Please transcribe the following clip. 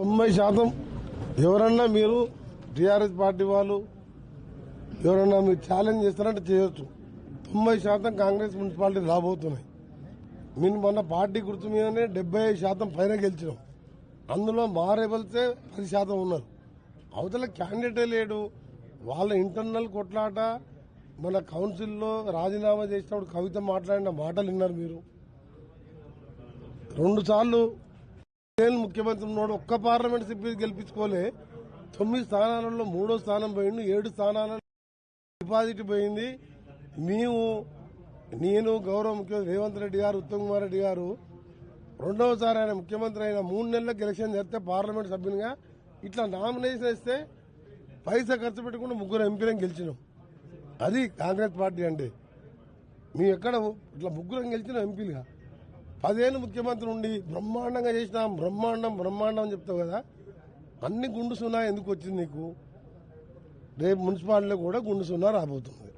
తొంభై శాతం ఎవరన్నా మీరు టీఆర్ఎస్ పార్టీ వాళ్ళు ఎవరన్నా మీరు ఛాలెంజ్ చేస్తారంటే చేయొచ్చు. తొంభై శాతం కాంగ్రెస్ మున్సిపాలిటీ రాబోతున్నాయి. మేము మొన్న పార్టీ గుర్తు మీదనే డెబ్బై ఐదు శాతం పైన గెలిచినాం. అందులో మారేబల్సే పది శాతం ఉన్నారు. అవతల క్యాండిడేటే లేడు. వాళ్ళ ఇంటర్నల్ కొట్లాట మన కౌన్సిల్లో రాజీనామా చేసినప్పుడు కవిత మాట్లాడిన మాటలు విన్నారు మీరు. రెండు సార్లు ముఖ్యమంత్రి ఉన్నాడు ఒక్క పార్లమెంట్ సభ్యులు గెలిపించుకోలే. తొమ్మిది స్థానాలలో మూడో స్థానం పోయిండు ఏడు స్థానాలలో డిపాజిట్ పోయింది. మేము నేను గౌరవ ముఖ్యమంత్రి రేవంత్ రెడ్డి గారు ఉత్తమ్ కుమార్ రెడ్డి గారు రెండవసారి ఆయన ముఖ్యమంత్రి అయిన మూడు నెలలకు ఎలక్షన్ జరిగితే పార్లమెంట్ సభ్యునిగా ఇట్లా నామినేషన్ ఇస్తే పైసా ఖర్చు పెట్టకుండా ముగ్గురు ఎంపీలను గెలిచినాం. అది కాంగ్రెస్ పార్టీ అంటే మేము ఎక్కడ ఇట్లా ముగ్గురం గెలిచిన ఎంపీలుగా. పదేళ్ళు ముఖ్యమంత్రి ఉండి బ్రహ్మాండంగా చేసినాం బ్రహ్మాండం బ్రహ్మాండం అని చెప్తావు కదా? అన్ని గుండు సున్నా ఎందుకు వచ్చింది నీకు? రేపు మున్సిపాలిటీలో కూడా గుండు సున్నా రాబోతుంది.